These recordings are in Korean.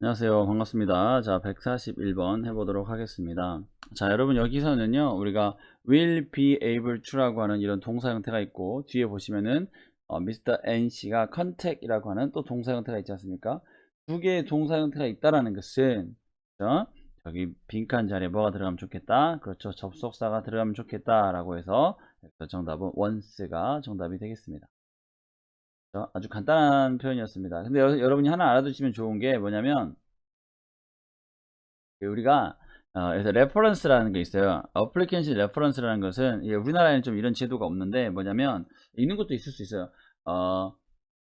안녕하세요. 반갑습니다. 자, 141번 해보도록 하겠습니다. 자, 여러분 여기서는요, 우리가 will be able to라고 하는 이런 동사 형태가 있고, 뒤에 보시면은 어, Mr. NC가 contact이라고 하는 또 동사 형태가 있지 않습니까? 두 개의 동사 형태가 있다라는 것은, 그죠? 저기 빈칸 자리에 뭐가 들어가면 좋겠다? 그렇죠. 접속사가 들어가면 좋겠다 라고 해서 그래서 정답은 once가 정답이 되겠습니다. 그렇죠? 아주 간단한 표현이었습니다. 근데 여, 러분이 하나 알아두시면 좋은 게 뭐냐면 그 우리가 어, 그래서 레퍼런스라는 게 있어요. 어플리케이션 레퍼런스라는 것은 우리나라에는 좀 이런 제도가 없는데 뭐냐면 있는 것도 있을 수 있어요. 어,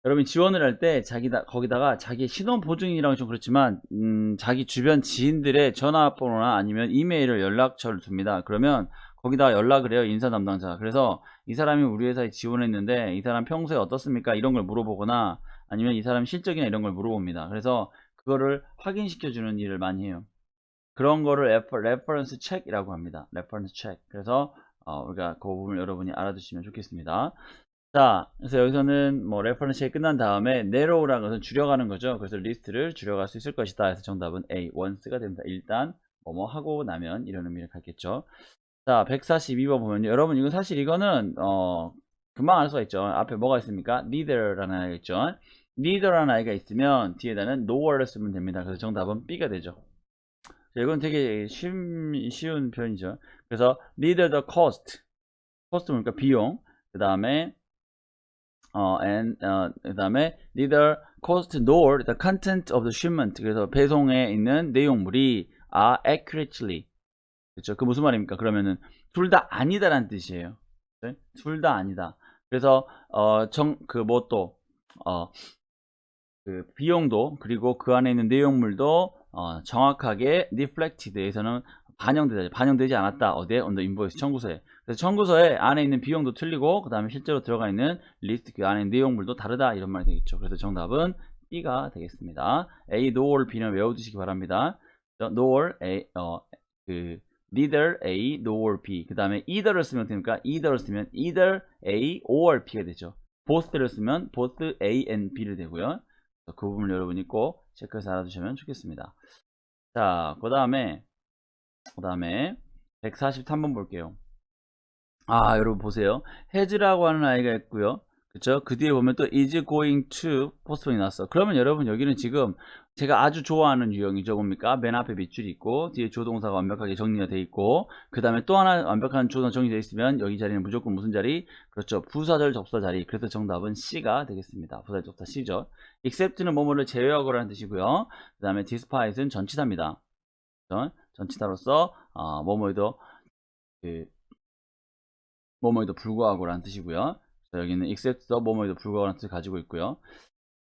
여러분이 지원을 할 때 자기 다 거기다가 자기 신원 보증이라고 좀 그렇지만 음, 자기 주변 지인들의 전화번호나 아니면 이메일을 연락처를 둡니다. 그러면 거기다 연락을 해요 인사 담당자 그래서 이 사람이 우리 회사에 지원했는데 이 사람 평소에 어떻습니까? 이런 걸 물어보거나 아니면 이 사람 실적이나 이런 걸 물어봅니다. 그래서 그거를 확인시켜 주는 일을 많이 해요. 그런 거를 레퍼, 레퍼런스 체크이라고 합니다. 레퍼런스 체크 그래서 어, 우리가 그 부분을 여러분이 알아두시면 좋겠습니다. 자 그래서 여기서는 뭐 레퍼런스 체크 끝난 다음에 narrow라는 것은 줄여가는 거죠. 그래서 리스트를 줄여갈 수 있을 것이다 그래서 정답은 A. once가 됩니다. 일단 뭐뭐 하고 나면 이런 의미를 갖겠죠 자, 142번 보면요. 여러분, 이거 사실 이거는, 어, 금방 알 수가 있죠. 앞에 뭐가 있습니까? neither라는 아이가 있죠. neither라는 아이가 있으면 뒤에다는 nor를 쓰면 됩니다. 그래서 정답은 B가 되죠. 자, 이건 되게 쉬운, 쉬운 표현이죠. 그래서 neither the cost, cost 뭡니까? 비용. 그 다음에, 어, and, 어, 그 다음에 neither cost nor the content of the shipment. 그래서 배송에 있는 내용물이 are accurately 그렇죠? 그 무슨 말입니까? 그러면은 둘 다 아니다라는 뜻이에요. 네? 둘다 아니다. 그래서 어, 정 그 뭐또 어, 그 비용도 그리고 그 안에 있는 내용물도 어, 정확하게 reflected에서는 반영되지 반영되지 않았다. 어디에? 언더 인보이스 청구서에. 그래서 청구서에 안에 있는 비용도 틀리고 그 다음에 실제로 들어가 있는 리스트 그 안에 내용물도 다르다 이런 말이 되겠죠. 그래서 정답은 B가 되겠습니다. A, nor, B는 외워두시기 바랍니다. nor, A, 어, 그 neither A nor B. 그 다음에 either를 쓰면 됩니까? either를 쓰면 either A or B가 되죠. both를 쓰면 both A and B를 되고요. 그 부분을 여러분이 꼭 체크해서 알아두시면 좋겠습니다. 자그 다음에 그 다음에 143번 볼게요. 아 여러분 보세요. has라고 하는 아이가 있고요 그쵸? 그 뒤에 보면 또 is going to postpone이 나왔어. 그러면 여러분 여기는 지금 제가 아주 좋아하는 유형이죠. 뭡니까? 맨 앞에 밑줄이 있고 뒤에 조동사가 완벽하게 정리가 돼 있고 그 다음에 또 하나 완벽한 조동사 정리되어 있으면 여기 자리는 무조건 무슨 자리? 그렇죠. 부사절 접사 자리. 그래서 정답은 C가 되겠습니다. 부사절 접사 C죠. except는 뭐뭐를 제외하고라는 뜻이고요. 그 다음에 despite은 전치사입니다. 전치사로서 어, 뭐뭐에도 그 뭐뭐에도 불구하고라는 뜻이고요. 여기는 except 뭐뭐에도 불구하고라는 뜻을 가지고 있고요.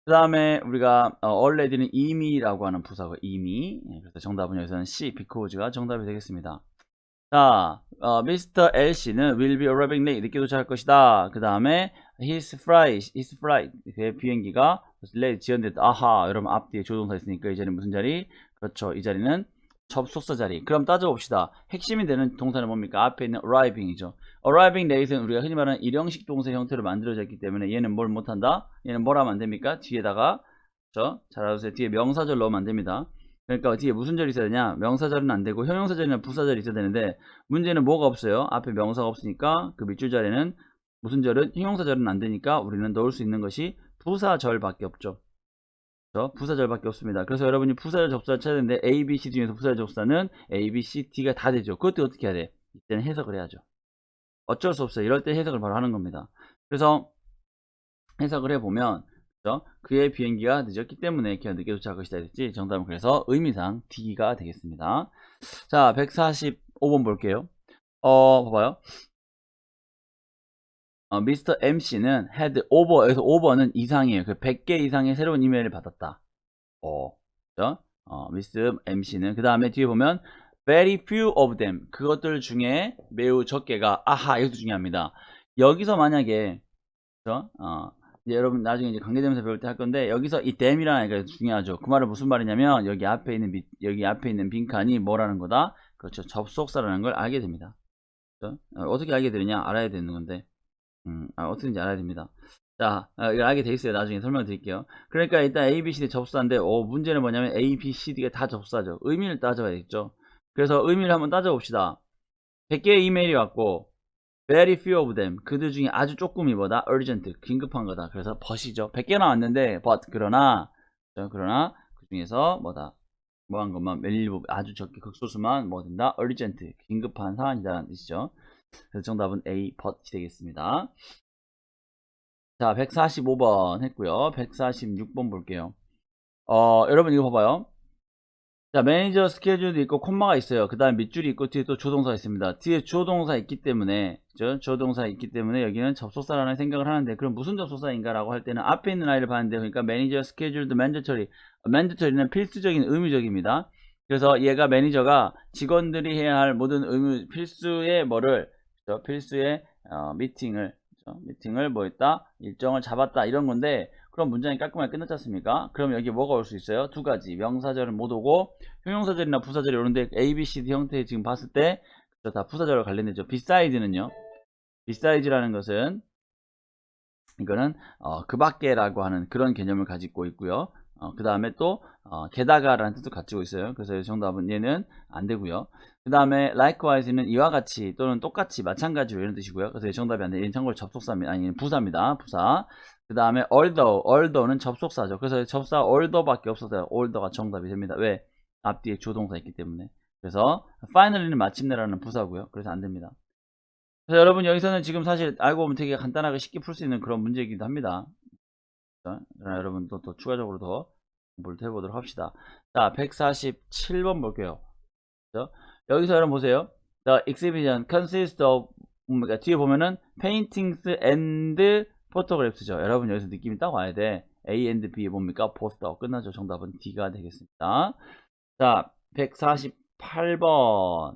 그 다음에 우리가 어, already는 이미라고 하는 부사고 이미 예, 그래서 정답은 여기서는 C, because가 정답이 되겠습니다. 자, 어, Mr. L씨는 will be arriving late 늦게 도착할 것이다. 그 다음에 his flight, his flight 그의 비행기가 late 지연됐다. 아하, 여러분 앞뒤에 조동사 있으니까 이 자리는 무슨 자리? 그렇죠, 이 자리는 접속사 자리. 그럼 따져봅시다. 핵심이 되는 동사는 뭡니까? 앞에 있는 arriving이죠. arriving late는 우리가 흔히 말하는 일형식 동사 형태로 만들어져 있기 때문에 얘는 뭘 못한다? 얘는 뭘 하면 안 됩니까? 뒤에다가 그렇죠? 잘 알아두세요. 뒤에 명사절 넣으면 안 됩니다. 그러니까 뒤에 무슨 절이 있어야 되냐? 명사절은 안 되고 형용사절이나 부사절이 있어야 되는데 문제는 뭐가 없어요? 앞에 명사가 없으니까 그 밑줄 자리는 무슨 절은 형용사절은 안 되니까 우리는 넣을 수 있는 것이 부사절 밖에 없죠. 그렇죠? 부사절밖에 없습니다. 그래서 여러분이 부사절 접사를 찾아야 되는데 A, B, C 중에서 부사절 접사는 A, B, C, D가 다 되죠. 그것도 어떻게 해야 돼? 이때는 해석을 해야죠. 어쩔 수 없어요. 이럴 때 해석을 바로 하는 겁니다. 그래서 해석을 해보면 그렇죠? 그의 비행기가 늦었기 때문에 기가 늦게 도착할 것이다 했지 정답은 그래서 의미상 D가 되겠습니다. 자 145번 볼게요. 어 봐봐요. 어, 미스터 MC는 had over, 여기서 over는 이상이에요. 그 100개 이상의 새로운 이메일을 받았다. 어, 그죠? 어, 미스터 MC는 그 다음에 뒤에 보면 very few of them 그것들 중에 매우 적게가 아하 이것도 중요합니다. 여기서 만약에 그죠? 어, 이제 여러분 나중에 이제 관계대명사 배울 때 할 건데 여기서 이 them이라는 게 중요하죠. 그 말은 무슨 말이냐면 여기 앞에 있는 미, 여기 앞에 있는 빈칸이 뭐라는 거다? 그렇죠. 접속사라는 걸 알게 됩니다. 그렇죠? 어, 어떻게 알게 되느냐? 알아야 되는 건데. 음, 아, 어떻게든지 알아야 됩니다. 자, 어, 이거 알게 돼 있어요. 나중에 설명드릴게요. 그러니까 일단 A, B, C, D 접수사인데, 어, 문제는 뭐냐면 A, B, C, D가 다 접수사죠. 의미를 따져야겠죠. 그래서 의미를 한번 따져봅시다. 100개의 이메일이 왔고, very few of them. 그들 중에 아주 조금이 뭐다? urgent. 긴급한 거다. 그래서 but이죠. 100개 나왔는데, but. 그러나, 자, 그러나, 그 중에서 뭐다? 뭐한 것만, 일부, 아주 적게 극소수만 뭐 된다? urgent. 긴급한 사안이다라는 뜻이죠. 그래서 정답은 A, but이 되겠습니다. 자, 145번 했고요. 146번 볼게요. 어, 여러분 이거 봐봐요. 자, 매니저 스케줄도 있고 콤마가 있어요. 그 다음 밑줄이 있고 뒤에 또 조동사가 있습니다. 뒤에 조동사 있기 때문에 그죠? 조동사 있기 때문에 여기는 접속사라는 생각을 하는데 그럼 무슨 접속사인가 라고 할 때는 앞에 있는 아이를 봤는데 그러니까 매니저 스케줄도 mandatory mandatory는 필수적인 의무적입니다. 그래서 얘가 매니저가 직원들이 해야 할 모든 의무 필수의 뭐를? 필수의 어, 미팅을? 미팅을 뭐 했다 일정을 잡았다 이런 건데 그럼 문장이 깔끔하게 끝났지 않습니까? 그럼 여기 뭐가 올 수 있어요? 두 가지 명사절은 못 오고 형용사절이나 부사절이 오는데 A, B, C, D 형태 지금 봤을 때? 다 부사절과 관련되죠. beside는요. beside라는 것은 이거는 어, 그 밖에라고 하는 그런 개념을 가지고 있고요. 어, 그 다음에 또 어, 게다가라는 뜻도 가지고 있어요. 그래서 정답은 얘는 안 되고요. 그 다음에 likewise는 이와 같이 또는 똑같이 마찬가지로 이런 뜻이고요. 그래서 정답이 안 돼. 얘는 참고로 접속사입니다. 아니 부사입니다. 부사. 그 다음에 although, although는 접속사죠. 그래서 접사 although밖에 없어서 although가 정답이 됩니다. 왜? 앞뒤에 조동사 있기 때문에. 그래서 finally는 마침내라는 부사고요. 그래서 안 됩니다. 그래서 여러분 여기서는 지금 사실 알고 보면 되게 간단하게 쉽게 풀 수 있는 그런 문제이기도 합니다. 자, 여러분 또, 또 추가적으로 더 공부를 해보도록 합시다. 자, 147번 볼게요. 그죠? 여기서 여러분 보세요. The exhibition consists of 그러니까 뒤에 보면은 paintings and photographs죠. 여러분 여기서 느낌이 딱 와야 돼. A and B 뭡니까? 포스터. 끝나죠. 정답은 D가 되겠습니다. 자, 148번.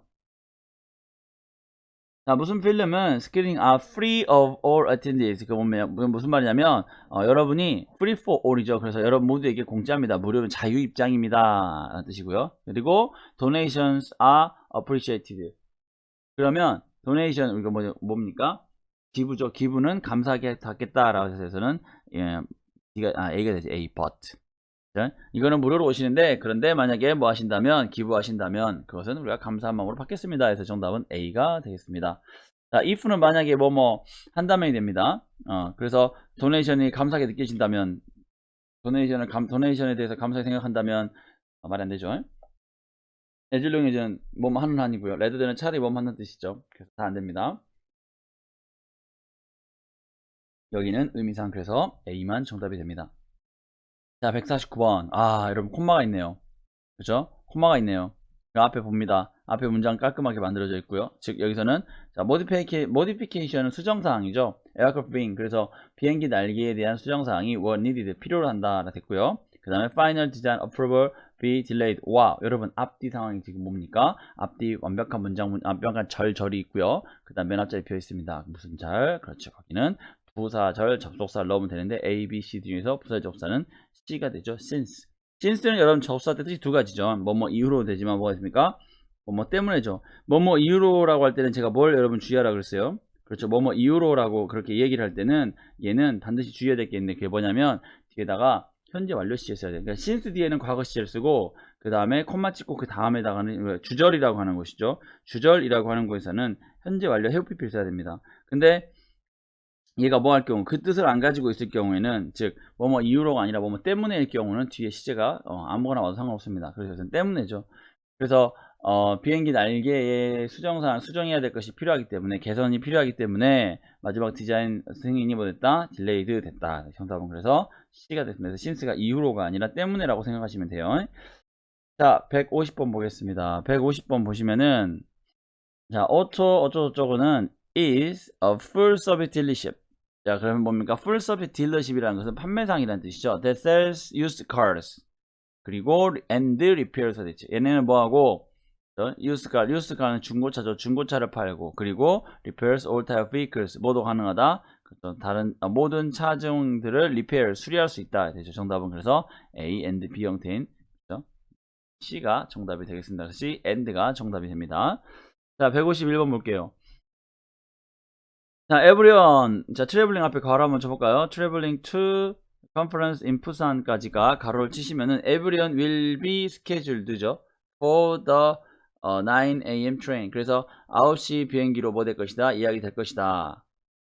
자, 무슨 필름은 스크린 are free of all attendees. 그 무슨 말이냐면 어, 여러분이 free for all이죠. 그래서 여러분 모두에게 공짜입니다. 무료는 자유 입장입니다. 라는 뜻이고요. 그리고 donations are appreciated. 그러면 donation 이거 뭐, 뭡니까? 기부죠. 기부는 감사하게 받겠다라고 해서는 예, D가, 아, A가 되죠. A, but. 자, 이거는 무료로 오시는데 그런데 만약에 뭐 하신다면 기부하신다면 그것은 우리가 감사한 마음으로 받겠습니다. 그래서 정답은 A가 되겠습니다. 자, if는 만약에 뭐 뭐 한다면이 됩니다. 어, 그래서 도네이션이 감사하게 느껴진다면 도네이션을 감 도네이션에 대해서 감사하게 생각한다면 어, 말이 안 되죠. 애줄용이전 몸 하는 한이고요. 레드되는 차라리 몸 하는 뜻이죠. 그래서 다 안 됩니다. 여기는 의미상 그래서 A만 정답이 됩니다. 자, 149번. 아, 여러분, 콤마가 있네요. 그죠? 콤마가 있네요. 그 앞에 봅니다. 앞에 문장 깔끔하게 만들어져 있고요. 즉, 여기서는, 자, 모디피케, 모디피케이션은 수정사항이죠. 빙. 그래서 비행기 날개에 대한 수정사항이 were needed. 필요로 한다. 라 됐고요. 그 다음에 final design approval be delayed. 와, 여러분, 앞뒤 상황이 지금 뭡니까? 앞뒤 완벽한 문장, 완벽한 절, 절이 있고요. 그 다음 맨 앞자리 비어 있습니다. 무슨 절? 그렇죠. 거기는 부사절 접속사를 넣으면 되는데 A, B, C 중에서 부사 접사는 C가 되죠. since. since는 여러분 접사 뜻이 두 가지죠. 뭐뭐 이유로 되지만 뭐가 있습니까? 뭐뭐 때문에죠. 뭐뭐 이유로라고 할 때는 제가 뭘 여러분 주의하라 그랬어요. 그렇죠. 뭐뭐 이유로라고 그렇게 얘기를 할 때는 얘는 반드시 주의해야 될 게 있는데 그게 뭐냐면 뒤에다가 현재 완료 시제 써야 돼요. 그러니까 since 뒤에는 과거 시제를 쓰고 그 다음에 콤마 찍고 그 다음에다가는 주절이라고 하는 것이죠. 주절이라고 하는 곳에서는 현재 완료 해오피피를 써야 됩니다. 근데 얘가 뭐 할 경우 그 뜻을 안 가지고 있을 경우에는 즉 뭐뭐 이유로가 아니라 뭐뭐 때문에일 경우는 뒤에 시제가 어, 아무거나 와도 상관없습니다. 그래서 이것은 때문에죠. 그래서 어, 비행기 날개에 수정상 수정해야 될 것이 필요하기 때문에 개선이 필요하기 때문에 마지막 디자인 승인이 뭐 됐다? 딜레이드 됐다. 정답은 그래서 C가 됐습니다. 신스가 이후로가 아니라 때문에라고 생각하시면 돼요. 자, 150번 보겠습니다. 150번 보시면은 자, 어쩌 어쩌고저쩌고는 is a full service dealership. 자, 그러면 뭡니까? full service dealership이라는 것은 판매상이라는 뜻이죠. that sells used cars. 그리고 and repairs가 됐죠. 얘네는 뭐하고 used car, used car는 중고차죠. 중고차를 팔고 그리고 repairs all type of vehicles 모두 가능하다. 다른 아, 모든 차종들을 repair 수리할 수 있다. 되죠. 정답은 그래서 A and B 형태인 그렇죠? C가 정답이 되겠습니다. C and가 정답이 됩니다. 자, 151번 볼게요. 자, everyone. 자, traveling 앞에 가로 한번 쳐볼까요? to conference in Busan까지가 가로를 치시면은 everyone will be scheduled죠. for the 어, 9 a.m. train. 그래서 9시 비행기로 뭐 될 것이다? 이야기 될 것이다.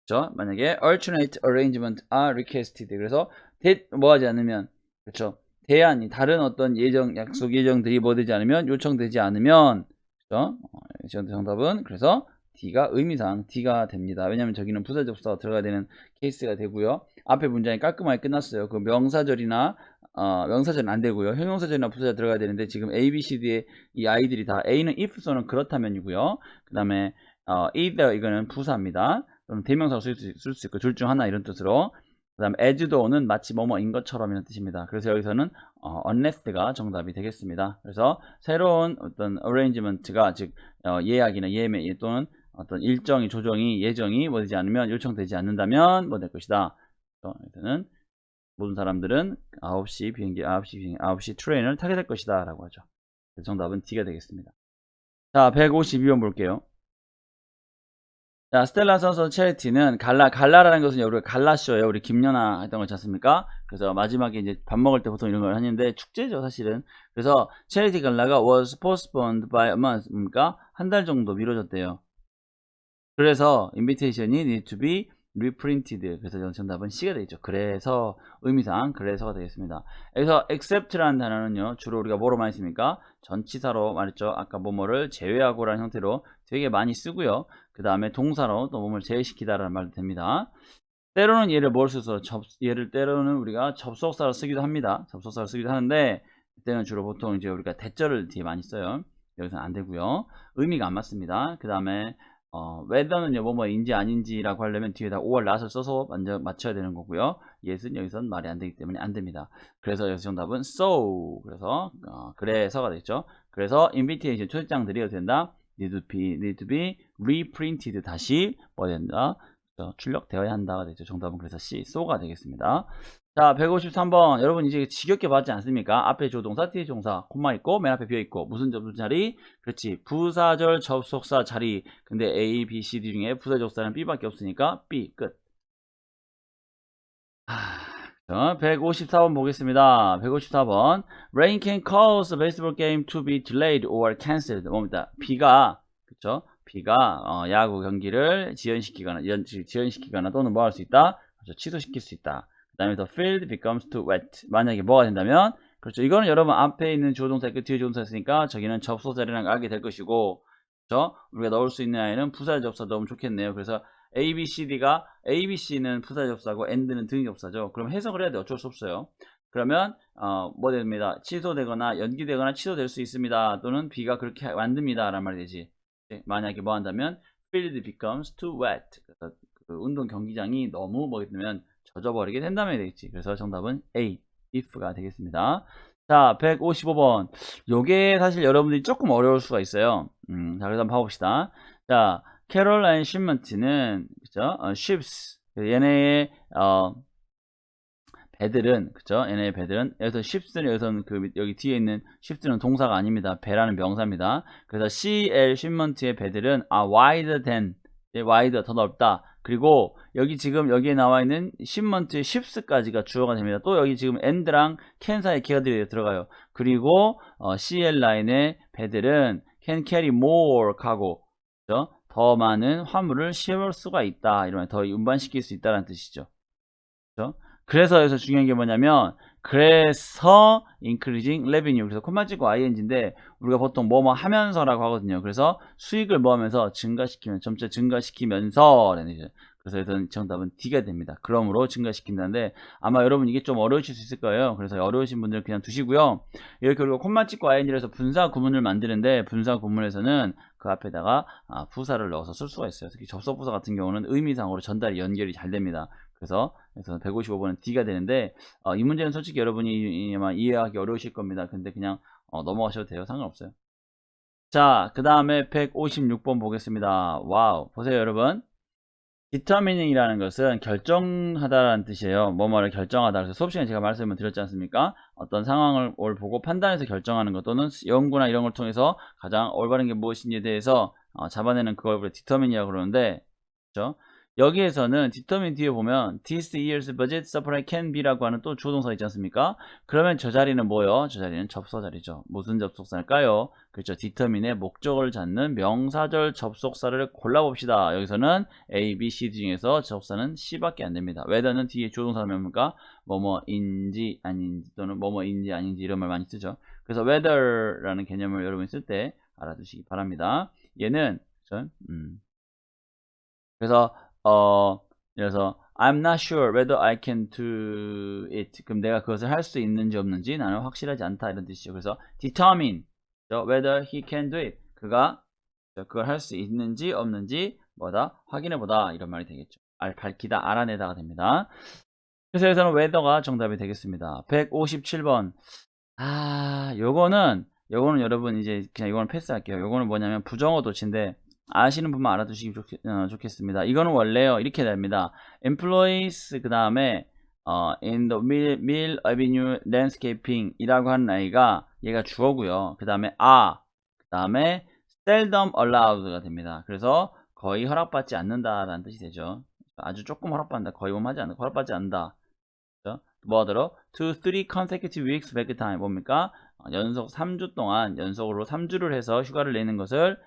그렇죠? 만약에 alternate arrangement are requested. 그래서 대, 뭐 하지 않으면 그렇죠? 대안이 다른 어떤 예정 약속 예정들이 뭐 되지 않으면 요청되지 않으면 그렇죠? 어, 정답은 그래서 D가 의미상 D가 됩니다. 왜냐하면 저기는 부사 접수가 들어가야 되는 케이스가 되고요. 앞에 문장이 깔끔하게 끝났어요. 그 명사절이나 어, 명사절은 안 되고요. 형용사절이나 부사절 들어가야 되는데 지금 A, B, C, D의 이 아이들이 다 A는 if서는 그렇다면이고요. 그 다음에 어, either 이거는 부사입니다. 그럼 대명사로 쓸 수, 쓸 수 있고 둘 중 하나 이런 뜻으로 그 다음에 as though는 마치 뭐뭐인 것처럼 이런 뜻입니다. 그래서 여기서는 어, unless가 정답이 되겠습니다. 그래서 새로운 어떤 arrangement가 즉 어, 예약이나 예매 또는 어떤 일정이 조정이 예정이 뭐 되지 않으면 요청되지 않는다면 뭐 될 것이다. 그래서 일단은 모든 사람들은 9시 비행기 9시 비행기 9시 트레인을 타게 될 것이다 라고 하죠. 정답은 D가 되겠습니다. 자, 152번 볼게요. 자, 스텔라 선수 체리티는 갈라, 갈라라는 것은 우리가 갈라쇼예요. 우리 김연아 했던 거 찾습니까? 그래서 마지막에 이제 밥 먹을 때 보통 이런 걸 하는데 축제죠, 사실은. 그래서 체리티 갈라가 was postponed by a month. 그러니까 한 달 정도 미뤄졌대요. 그래서 invitation이 need to be reprinted. 그래서 정답은 C가 되겠죠. 그래서 의미상 그래서가 되겠습니다. 여기서 except라는 단어는요. 주로 우리가 뭐로 많이 씁니까? 전치사로 말했죠. 아까 뭐뭐를 제외하고라는 형태로 되게 많이 쓰고요. 그 다음에 동사로 또 뭐뭐를 제외시키다라는 말도 됩니다. 때로는 얘를 뭘 써서 접, 얘를 때로는 우리가 접속사로 쓰기도 합니다. 접속사로 쓰기도 하는데 그때는 주로 보통 이제 우리가 대절을 뒤에 많이 써요. 여기서는 안 되고요. 의미가 안 맞습니다. 그 다음에 어, whether는요, 뭐뭐인지 아닌지라고 하려면 뒤에다 or not을 써서 먼저 맞춰야 되는 거고요. yes는 여기서는 말이 안 되기 때문에 안 됩니다. 그래서 여기서 정답은 so. 그래서, 어, 그래서가 되죠. 그래서 invitation 초대장들이 어떻게 된다? need to be, need to be reprinted. 다시 뭐 된다? 어, 출력되어야 한다가 되죠. 정답은 그래서 C, so가 되겠습니다. 자, 153번. 여러분 이제 지겹게 받지 않습니까? 앞에 조동사, 뒤에 종사, 콤마 있고, 맨 앞에 비어 있고, 무슨 접수 자리? 그렇지. 부사절 접속사 자리. 근데 A, B, C, D 중에 부사 접사는 B밖에 없으니까 B, 끝. 자, 154번 보겠습니다. 154번. Rain can cause baseball game to be delayed or cancelled. 뭡니다. 비가, 그쵸? 비가 어, 야구 경기를 지연시키거나, 연, 지연시키거나 또는 뭐 할 수 있다? 그렇죠. 취소시킬 수 있다. 그 다음에 the field becomes too wet. 만약에 뭐가 된다면, 그렇죠. 이거는 여러분 앞에 있는 주어동사 있고 뒤에 조동사 있으니까 저기는 접속자리랑 알게 될 것이고, 그렇죠. 우리가 넣을 수 있는 아이는 부사 접사 넣으면 좋겠네요. 그래서 A, B, C, D가 A, B, C는 부사 접사고 AND는 등위 접사죠. 그럼 해석을 해야 돼. 어쩔 수 없어요. 그러면 어, 뭐 됩니다. 취소되거나 연기되거나 취소될 수 있습니다. 또는 B가 그렇게 만듭니다. 라는 말이 되지. 네, 만약에 뭐 한다면 field becomes too wet. 그 운동 경기장이 너무 뭐 되면 젖어버리게 된다면 되겠지. 그래서 정답은 A, if가 되겠습니다. 자, 155번. 요게 사실 여러분들이 조금 어려울 수가 있어요. 음, 자, 그래서 한번 봐봅시다. 자, 캐롤라인 쉬먼트는, 그죠? 어, ships. 얘네의, 어, 배들은, 그죠? 얘네의 배들은, 여기서 ships는 여기서는 그, 여기 뒤에 있는 ships는 동사가 아닙니다. 배라는 명사입니다. 그래서 CL 쉬먼트의 배들은, 아, wider than, wider, 더 넓다. 그리고 여기 지금 여기에 나와 있는 신먼트 10스까지가 주어가 됩니다. 또 여기 지금 and랑 can 사이 기어들이 들어가요. 그리고 어, CL 라인의 배들은 can carry more cargo 그죠? 더 많은 화물을 실을 수가 있다. 이러면 더 운반시킬 수 있다는 뜻이죠. 그죠? 그래서 여기서 중요한 게 뭐냐면 그래서 increasing revenue 그래서 콤마 찍고 ing인데 우리가 보통 뭐뭐 하면서라고 하거든요. 그래서 수익을 뭐 하면서 증가시키면 점차 증가시키면서 그래서 여기서 정답은 D가 됩니다. 그러므로 증가시킨다는데 아마 여러분 이게 좀 어려우실 수 있을 거예요. 그래서 어려우신 분들 그냥 두시고요. 이렇게 우리가 콤마 찍고 ing를 해서 분사 구문을 만드는데 분사 구문에서는 그 앞에다가 아, 부사를 넣어서 쓸 수가 있어요. 특히 접속 부사 같은 경우는 의미상으로 전달이 연결이 잘 됩니다. 그래서 그래서 155번은 D가 되는데 어, 이 문제는 솔직히 여러분이 이해하기 어려우실 겁니다. 근데 그냥 어, 넘어가셔도 돼요. 상관없어요. 자, 그 다음에 156번 보겠습니다. 와우. 보세요, 여러분. determining이라는 것은 결정하다라는 뜻이에요. 뭐뭐를 결정하다. 그래서 수업 시간에 제가 말씀을 드렸지 않습니까? 어떤 상황을 보고 판단해서 결정하는 것 또는 연구나 이런 걸 통해서 가장 올바른 게 무엇인지에 대해서 어, 잡아내는 그걸 determine이라고 그러는데, 그렇죠? 여기에서는 determine 뒤에 보면 this year's budget supply can be라고 하는 또 주어동사 있지 않습니까? 그러면 저 자리는 뭐요? 저 자리는 접속 자리죠. 무슨 접속사일까요? 그렇죠. determine의 목적을 잡는 명사절 접속사를 골라봅시다. 여기서는 A, B, C 중에서 접속사는 C밖에 안 됩니다. whether는 뒤에 주어동사는 뭡니까? 뭐뭐인지 아닌지 또는 뭐뭐인지 아닌지 이런 말 많이 쓰죠. 그래서 whether라는 개념을 여러분이 쓸 때 알아두시기 바랍니다. 얘는 그렇죠? 음. 그래서 어 그래서 I'm not sure whether I can do it. 그럼 내가 그것을 할 수 있는지 없는지 나는 확실하지 않다 이런 뜻이죠. 그래서 determine whether he can do it. 그가? 그걸 할 수 있는지 없는지 뭐다 확인해 보다 이런 말이 되겠죠. 알 밝히다 알아내다가 됩니다. 그래서 여기서는 whether가 정답이 되겠습니다. 157번. 아, 요거는 요거는 여러분 이제 그냥 이거는 패스할게요. 요거는 뭐냐면 부정어 도치인데 아시는 분만 알아두시기 어, 좋겠습니다. 이거는 원래요 이렇게 됩니다. employees 그 다음에 어, in the mill, mill avenue landscaping 이라고 하는 아이가 얘가 주어고요. 그 다음에 are 그 다음에 seldom allowed가 됩니다. 그래서 거의 허락받지 않는다 라는 뜻이 되죠. 아주 조금 허락받는다. 거의 뭐 하지 않는다. 허락받지 않는다. 뭐하더러? to three consecutive weeks back time 뭡니까? 어, 연속 3주 동안 연속으로 3주를 해서 휴가를 내는 것을?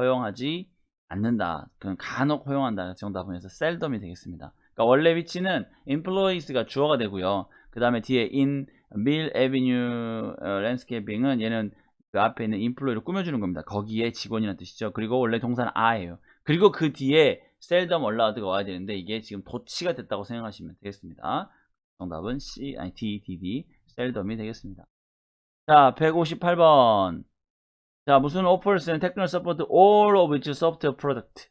허용하지 않는다. 그건 간혹 허용한다. 정답은 해서 셀덤이 되겠습니다. 그러니까 원래 위치는 employees가 주어가 되고요. 그 다음에 뒤에 in mill avenue 어, landscaping은 얘는 그 앞에 있는 employee를 꾸며주는 겁니다. 거기에 직원이라는 뜻이죠. 그리고 원래 동사는 a예요. 그리고 그 뒤에 seldom allowed가 와야 되는데 이게 지금 도치가 됐다고 생각하시면 되겠습니다. 정답은 C, 아니 D, D, D, 셀덤이 되겠습니다. 자, 158번. 자, 무슨 offers and technical support all of its software product.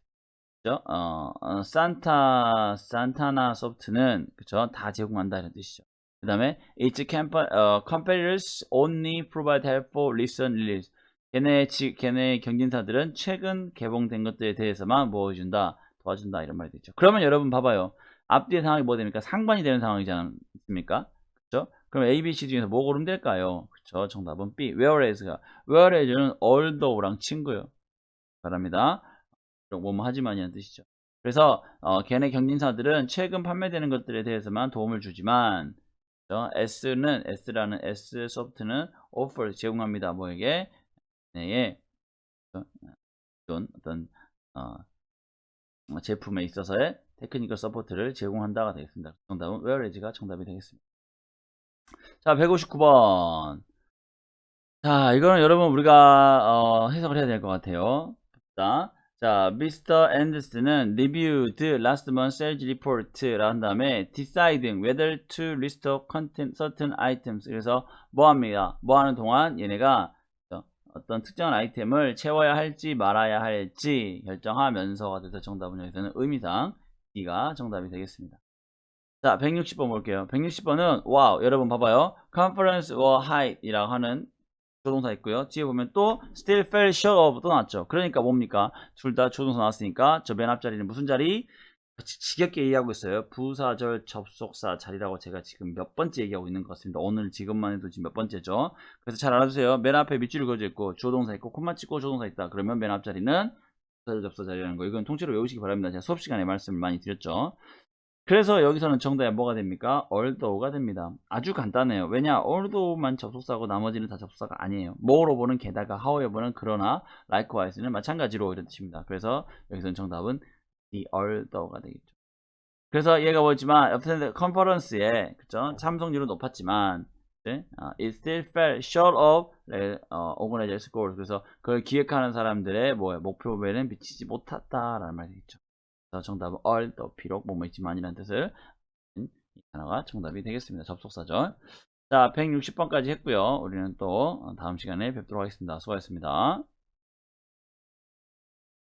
그죠? 어, 어, 산타, 산타나 소프트는, 그죠? 다 제공한다, 이런 뜻이죠. 그 다음에, its camp, 어, competitors only provide help for recent release. 걔네, 지, 걔네 경진사들은 최근 개봉된 것들에 대해서만 뭐 해준다, 도와준다, 이런 말이 되죠. 그러면 여러분 봐봐요. 앞뒤의 상황이 뭐 됩니까? 상반이 되는 상황이지 않습니까? 그럼 A, B, C 중에서 뭐 고르면 될까요? 그쵸? 정답은 B. whereas가. whereas는 although랑 친구요. 바랍니다. 뭐뭐 하지만이라는 뜻이죠. 그래서 어, 걔네 경진사들은 최근 판매되는 것들에 대해서만 도움을 주지만 그죠? S는 S라는 S 소프트는 offer 제공합니다. 뭐에게? 네에 어떤 어떤 어, 제품에 있어서의 테크니컬 서포트를 제공한다가 되겠습니다. 정답은 whereas가 정답이 되겠습니다. 자, 159번. 자, 이거는 여러분 우리가 어, 해석을 해야 될 것 같아요. 자, 자, Mr. Anderson은 reviewed last month's sales report라 한 다음에 deciding whether to restock content certain items. 그래서 뭐 합니다. 뭐 하는 동안 얘네가 어떤 특정한 아이템을 채워야 할지 말아야 할지 결정하면서가 돼서 정답은 여기서는 의미상 D가 정답이 되겠습니다. 자, 160번 볼게요. 160번은 와우, 여러분 봐봐요. conference or height 이라고 하는 조동사 있고요. 뒤에 보면 또 still fell short of 또 나왔죠. 그러니까 뭡니까? 둘 다 조동사 나왔으니까 저 맨 앞자리는 무슨 자리? 지겹게 얘기하고 있어요. 부사절 접속사 자리라고 제가 지금 몇 번째 얘기하고 있는 것 같습니다. 오늘 지금만 해도 지금 몇 번째죠. 그래서 잘 알아두세요. 맨 앞에 밑줄을 그어져 있고 주어동사 있고 콤마 찍고 조동사 있다. 그러면 맨 앞자리는 부사절 접속사 자리라는 거. 이건 통째로 외우시기 바랍니다. 제가 수업 시간에 말씀을 많이 드렸죠. 그래서 여기서는 정답이 뭐가 됩니까? 얼도가 됩니다. 아주 간단해요. 왜냐? 얼도만 접속사고 나머지는 다 접속사가 아니에요. moreover는 게다가 however는 그러나 likewise는 마찬가지로 이런 뜻입니다. 그래서 여기서는 정답은 the although 되겠죠. 그래서 얘가 뭐지만 여튼 컨퍼런스에 그죠? 참석률은 높았지만 네? 어, it still fell short of 어, organizers goals. 그래서 그걸 기획하는 사람들의 뭐 목표에는 미치지 못했다라는 말이 되겠죠. 그래서 정답은 all 더 비록 뭐뭐 있지만이라는 뜻을 이 단어가 정답이 되겠습니다. 접속사죠. 자, 160번까지 했고요. 우리는 또 다음 시간에 뵙도록 하겠습니다. 수고하셨습니다.